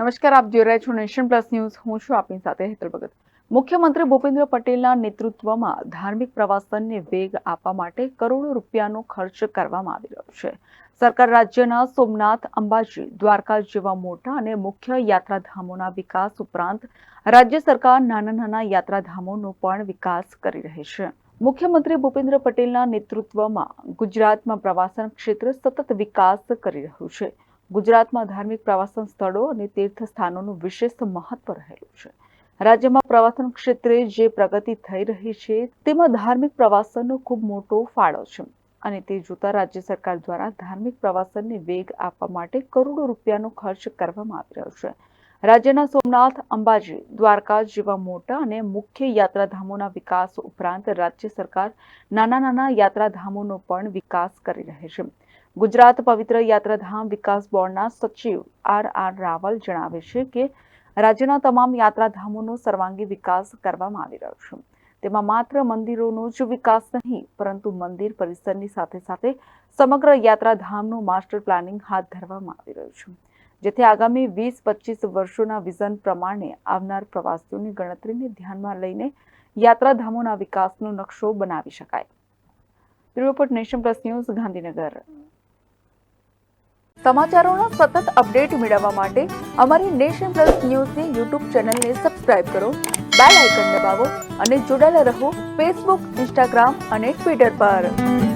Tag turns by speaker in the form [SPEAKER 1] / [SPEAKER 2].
[SPEAKER 1] નમસ્કાર, આપ જોઈ રહ્યા છો નેશન પ્લસ ન્યૂઝ. હું છું આપની સાથે હેતલ ભગત. મુખ્યમંત્રી ભૂપેન્દ્ર પટેલના નેતૃત્વમાં ધાર્મિક પ્રવાસનને વેગ આપવા માટે કરોડો રૂપિયાનો ખર્ચ કરવામાં આવી રહ્યો છે. સરકાર રાજ્યના સોમનાથ, અંબાજી, દ્વારકા જેવા મોટા અને મુખ્ય યાત્રાધામોના વિકાસ ઉપરાંત રાજ્ય સરકાર નાના નાના યાત્રાધામોનો પણ વિકાસ કરી રહી છે. મુખ્યમંત્રી ભૂપેન્દ્ર પટેલના નેતૃત્વમાં ગુજરાતમાં પ્રવાસન ક્ષેત્ર સતત વિકાસ કરી રહ્યું છે. ગુજરાતમાં ધાર્મિક પ્રવાસન સ્થળો અને તીર્થ સ્થાનોનું વિશેષ મહત્વ રહેલું છે. રાજ્યમાં પ્રવાસન ક્ષેત્રે જે પ્રગતિ થઈ રહી છે, તેમાં ધાર્મિક પ્રવાસનનો ખૂબ મોટો ફાળો છે અને તે જોતા રાજ્ય સરકાર દ્વારા ધાર્મિક પ્રવાસનને વેગ આપવા માટે કરોડો રૂપિયાનો ખર્ચ કરવામાં આવી રહ્યો છે. રાજ્યના સોમનાથ, અંબાજી, દ્વારકા જેવા મોટા અને મુખ્ય યાત્રાધામોના વિકાસ ઉપરાંત રાજ્ય સરકાર નાના નાના યાત્રાધામોનો પણ વિકાસ કરી રહી છે. ગુજરાત પવિત્ર યાત્રાધામ વિકાસ બોર્ડના સચિવ આર આર રાવલ જણાવે છે કે રાજ્યના તમામ યાત્રાધામોનો સર્વાંગી વિકાસ કરવામાં આવી રહ્યો છે. તેમાં માત્ર મંદિરોનો જ વિકાસ નહીં, પરંતુ મંદિર પરિસરની સાથે સાથે સમગ્ર યાત્રાધામનું માસ્ટર પ્લાનિંગ હાથ ધરવામાં આવી રહ્યું છે. જેથી આગામી વીસ, પચીસ વર્ષોના વિઝન પ્રમાણે આવનાર પ્રવાસીઓની ગણતરીને ધ્યાનમાં લઈને યાત્રાધામોના વિકાસનો નકશો બનાવી શકાય. Report nation plus news, Gandhinagar. સમાચારોના સતત અપડેટ મેળવવા માટે અમારી નેશન પ્લસ ન્યૂઝની યુટ્યુબ ચેનલને સબસ્ક્રાઇબ કરો, બેલ આઇકન દબાવો અને જોડાયેલા રહો ફેસબુક, ઇન્સ્ટાગ્રામ અને ટ્વિટર પર.